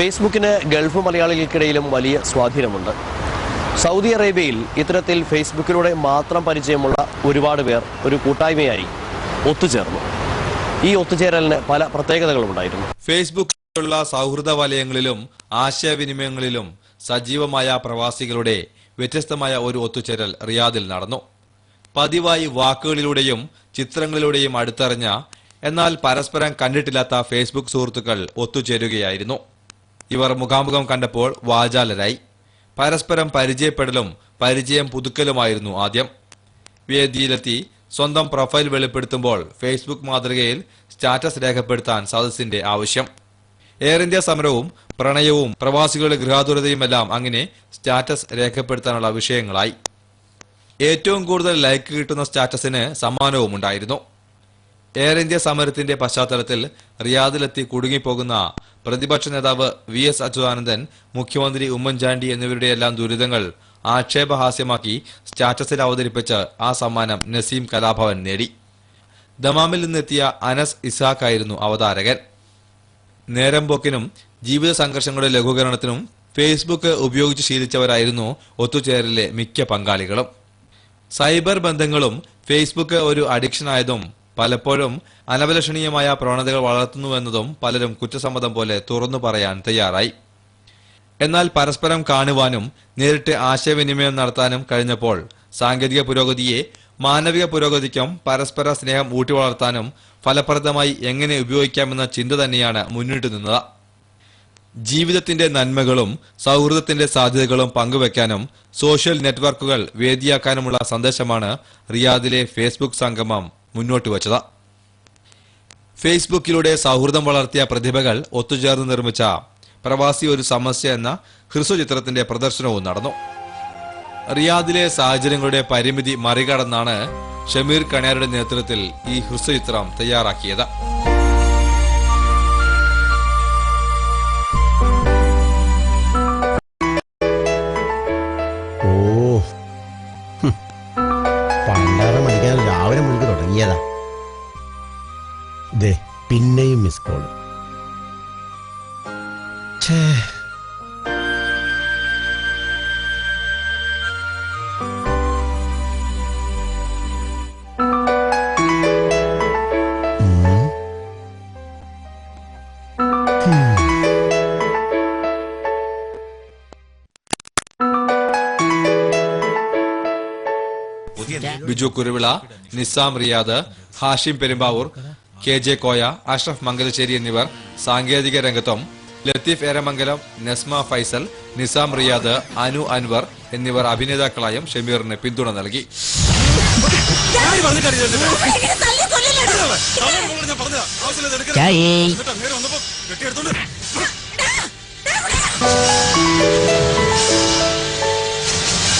ഫേസ്ബുക്കിന് Gulf മലയാളികൾക്കിടയിലും വലിയ സ്വാധീനമുണ്ട്. Saudi അറേബ്യയിൽ ഇത്തരത്തിൽ ഫേസ്ബുക്കിലൂടെ മാത്രം പരിചയമുള്ള ഒരുപാട് പേർ ഒരു കൂട്ടായ്മയായി ഒത്തുചേർന്നു. ഈ ഒത്തുചേരലിന് പല പ്രത്യേകതകളുണ്ടായിരുന്നു. ഫേസ്ബുക്കിലുള്ള സൗഹൃദ വലയങ്ങളിലും ആശയവിനിമയങ്ങളിലും സജീവമായ പ്രവാസികളുടെ വ്യത്യസ്തമായ ഒരു ഒത്തുചേരൽ റിയാദിൽ നടന്നു. പതിവായി വാക്കുകളിലൂടെയും ചിത്രങ്ങളിലൂടെയും അടുത്തറിഞ്ഞ എന്നാൽ പരസ്പരം കണ്ടിട്ടില്ലാത്ത ഫേസ്ബുക്ക് സുഹൃത്തുക്കൾ ഒത്തുചേരുകയായിരുന്നു. ഇവർ മുഖാമുഖം കണ്ടപ്പോൾ വാചാലരായി. പരസ്പരം പരിചയപ്പെടലും പരിചയം പുതുക്കലുമായിരുന്നു ആദ്യം. വേദിയിലെത്തി സ്വന്തം പ്രൊഫൈൽ വെളിപ്പെടുത്തുമ്പോൾ ഫേസ്ബുക്ക് മാതൃകയിൽ സ്റ്റാറ്റസ് രേഖപ്പെടുത്താൻ സദസ്സിന്റെ ആവശ്യം. എയർ ഇന്ത്യ സമരവും പ്രണയവും പ്രവാസികളുടെ ഗൃഹാതുരതയുമെല്ലാം അങ്ങനെ സ്റ്റാറ്റസ് രേഖപ്പെടുത്താനുള്ള വിഷയങ്ങളായി. ഏറ്റവും കൂടുതൽ ലൈക്ക് കിട്ടുന്ന സ്റ്റാറ്റസിന് സമ്മാനവും ഉണ്ടായിരുന്നു എയർ ഇന്ത്യ സമരത്തിന്റെ പശ്ചാത്തലത്തിൽ റിയാദിലെത്തി കുടുങ്ങിപ്പോകുന്ന പ്രതിപക്ഷ നേതാവ് വി എസ് അച്യുതാനന്ദൻ മുഖ്യമന്ത്രി ഉമ്മൻചാണ്ടി എന്നിവരുടെയെല്ലാം ദുരിതങ്ങൾ ആക്ഷേപഹാസ്യമാക്കി സ്റ്റാറ്റസിൽ അവതരിപ്പിച്ച് ആ സമ്മാനം നസീം കലാഭവൻ നേടി. ദമാമിൽ നിന്നെത്തിയ അനസ് ഇസാഖായിരുന്നു അവതാരകൻ. നേരംപോക്കിനും ജീവിത സംഘർഷങ്ങളുടെ ലഘൂകരണത്തിനും ഫേസ്ബുക്ക് ഉപയോഗിച്ച് ശീലിച്ചവരായിരുന്നു ഒത്തുചേരലിലെ മിക്ക പങ്കാളികളും. സൈബർ ബന്ധങ്ങളും ഫേസ്ബുക്ക് ഒരു അഡിക്ഷൻ ആയതും പലപ്പോഴും അനഭിലഷണീയമായ പ്രവണതകൾ വളർത്തുന്നുവെന്നതും പലരും കുറ്റസമ്മതം പോലെ തുറന്നു പറയാൻ തയ്യാറായി. എന്നാൽ പരസ്പരം കാണുവാനും നേരിട്ട് ആശയവിനിമയം നടത്താനും കഴിഞ്ഞപ്പോൾ സാങ്കേതിക പുരോഗതിയെ മാനവിക പുരോഗതിക്കും പരസ്പര സ്നേഹം ഊട്ടി വളർത്താനും ഫലപ്രദമായി എങ്ങനെ ഉപയോഗിക്കാമെന്ന ചിന്ത തന്നെയാണ് മുന്നിട്ട് നിന്നത്. ജീവിതത്തിന്റെ നന്മകളും സൗഹൃദത്തിന്റെ സാധ്യതകളും പങ്കുവെക്കാനും സോഷ്യൽ നെറ്റ്വർക്കുകൾ വേദിയാക്കാനുമുള്ള സന്ദേശമാണ് റിയാദിലെ ഫേസ്ബുക്ക് സംഗമം മുന്നോട്ട് വച്ചത്. ഫേസ്ബുക്കിലൂടെ സൗഹൃദം വളർത്തിയ പ്രതിഭകൾ ഒത്തുചേർന്ന് നിർമ്മിച്ച പ്രവാസി ഒരു സമസ്യ എന്ന ഹ്രസ്വചിത്രത്തിന്റെ പ്രദർശനവും നടന്നു. റിയാദിലെ സാഹചര്യങ്ങളുടെ പരിമിതി മറികടന്നാണ് ഷമീർ കണയാരുടെ നേതൃത്വത്തിൽ ഈ ഹ്രസ്വചിത്രം തയ്യാറാക്കിയത്. മുഴുക്ക് ദേ പിന്നെയും മിസ് കോൾ ഛേ. ബിജു കുരുവിള നിസാം റിയാദ് ഹാഷിം പെരുമ്പാവൂർ കെ ജെ കോയ അഷ്റഫ് മംഗലശ്ശേരി എന്നിവർ സാങ്കേതിക രംഗത്തും ലത്തീഫ് ഏരമംഗലം നസ്മ ഫൈസൽ നിസാം റിയാദ് അനു അൻവർ എന്നിവർ അഭിനേതാക്കളായും ഷമീറിന് പിന്തുണ നൽകി.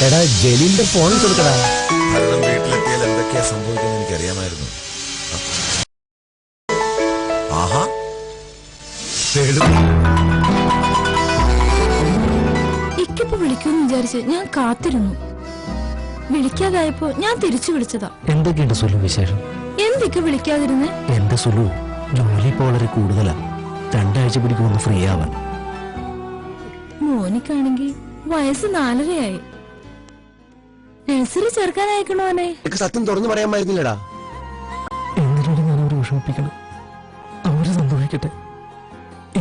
എടാ ജലീലിന്റെ ഫോൺ കൊടുക്കടാ. ഭരണം വീട്ടിലെത്തിയാൽ എന്തൊക്കെയാ സംഭവിക്കുന്നത് എനിക്കറിയാമായിരുന്നു. ആഹാ. ഇക്കിപ്പോ വിളിക്കുമെന്ന് വിചാരിച്ച് ഞാൻ കാത്തിരുന്നു. വിളിക്കാതായപ്പോ ഞാൻ തിരിച്ചു വിളിച്ചതാ. എന്തൊക്കെയുണ്ട് സുലു വിശേഷം? എന്തൊക്കെ വിളിക്കാതിരുന്നേ? എന്റെ സുലു? ജോലി വളരെ കൂടുതലാ. രണ്ടാഴ്ച പിടിക്കുമെന്ന് ഫ്രീ ആവാൻ. മോനിക്കാണെങ്കി വയസ്സ് നാലരയായി. നഴ്സറി ചേർക്കാൻ അയക്കണോ അവനെ നിനക്ക് സത്യം തുറന്നു പറയാമായിരുന്നില്ലടാ എന്തിനാണ് ഞാൻ അവരെ വിഷമിപ്പിക്കണം അവർ സന്തോഷിക്കട്ടെ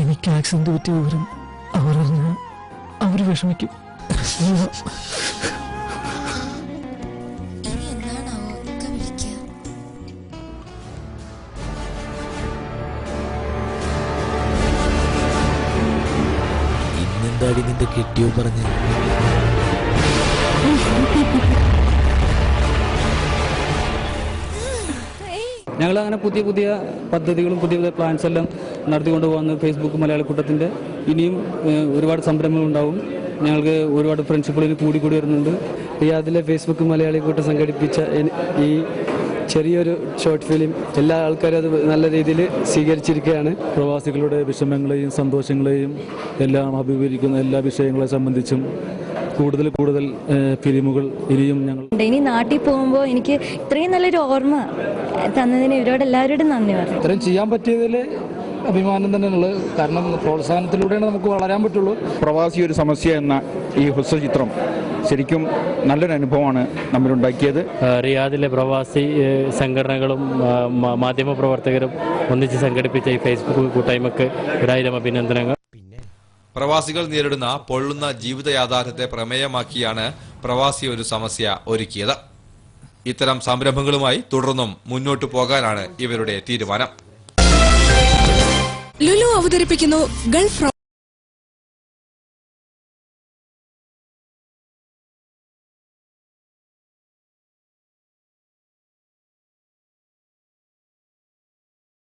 എനിക്ക് ആക്സിഡന്റ് പറ്റിയ വിവരം അവരറിഞ്ഞ അവർ വിഷമിക്കും. ഇനി എന്നാണാവോ ഒക്കെ വിളിക്കുക ഇന്നെന്താടി നിന്റെ കെട്ടിയോ പറഞ്ഞ്? ഞങ്ങൾ അങ്ങനെ പുതിയ പുതിയ പദ്ധതികളും പുതിയ പുതിയ പ്ലാൻസ് എല്ലാം നടത്തിക്കൊണ്ട് പോകുന്ന ഫേസ്ബുക്ക് മലയാള കൂട്ടത്തിന്റെ ഇനിയും ഒരുപാട് സംരംഭങ്ങൾ ഉണ്ടാവും. ഞങ്ങൾക്ക് ഒരുപാട് ഫ്രണ്ട്ഷിപ്പുകളിൽ കൂടി കൂടി വരുന്നുണ്ട്. റിയാദിലെ ഫേസ്ബുക്ക് മലയാളി കൂട്ടം സംഘടിപ്പിച്ച ഈ ചെറിയൊരു ഷോർട്ട് ഫിലിം എല്ലാ ആൾക്കാരും അത് നല്ല രീതിയിൽ സ്വീകരിച്ചിരിക്കുകയാണ്. പ്രവാസികളുടെ വിഷമങ്ങളെയും സന്തോഷങ്ങളെയും എല്ലാം അഭിമുഖീകരിക്കുന്ന എല്ലാ വിഷയങ്ങളെ സംബന്ധിച്ചും കൂടുതൽ കൂടുതൽ ഫിലിമുകൾ ഇനിയും ഞങ്ങൾ ഇനി നാട്ടിൽ പോകുമ്പോൾ എനിക്ക് ഇത്രയും നല്ലൊരു ഓർമ്മ തന്നതിന് ഇവരോട് എല്ലാവരോടും നന്ദി പറഞ്ഞു. ഇത്രയും ചെയ്യാൻ പറ്റിയതിൽ അഭിമാനം തന്നെയുള്ളത് കാരണം പ്രോത്സാഹനത്തിലൂടെയാണ് നമുക്ക് വളരാൻ പറ്റുള്ളൂ. പ്രവാസി ഒരു സമസ്യ എന്ന ഈ ഹ്രസ്വചിത്രം ശരിക്കും നല്ലൊരു അനുഭവമാണ് നമ്മളുണ്ടാക്കിയത് റിയാദിലെ പ്രവാസി സംഘടനകളും മാധ്യമ പ്രവർത്തകരും ഒന്നിച്ച് സംഘടിപ്പിച്ച ഈ ഫേസ്ബുക്ക് കൂട്ടായ്മക്ക് ഒരായിരം അഭിനന്ദനങ്ങൾ. പ്രവാസികൾ നേരിടുന്ന പൊള്ളുന്ന ജീവിത യാഥാർത്ഥ്യത്തെ പ്രമേയമാക്കിയാണ് പ്രവാസി ഒരു സമസ്യ ഒരുക്കിയത്. ഇത്തരം സംരംഭങ്ങളുമായി തുടർന്നും മുന്നോട്ടു പോകാനാണ് ഇവരുടെ തീരുമാനം. ലുലു അവതരിപ്പിക്കുന്നു ഗൾഫ്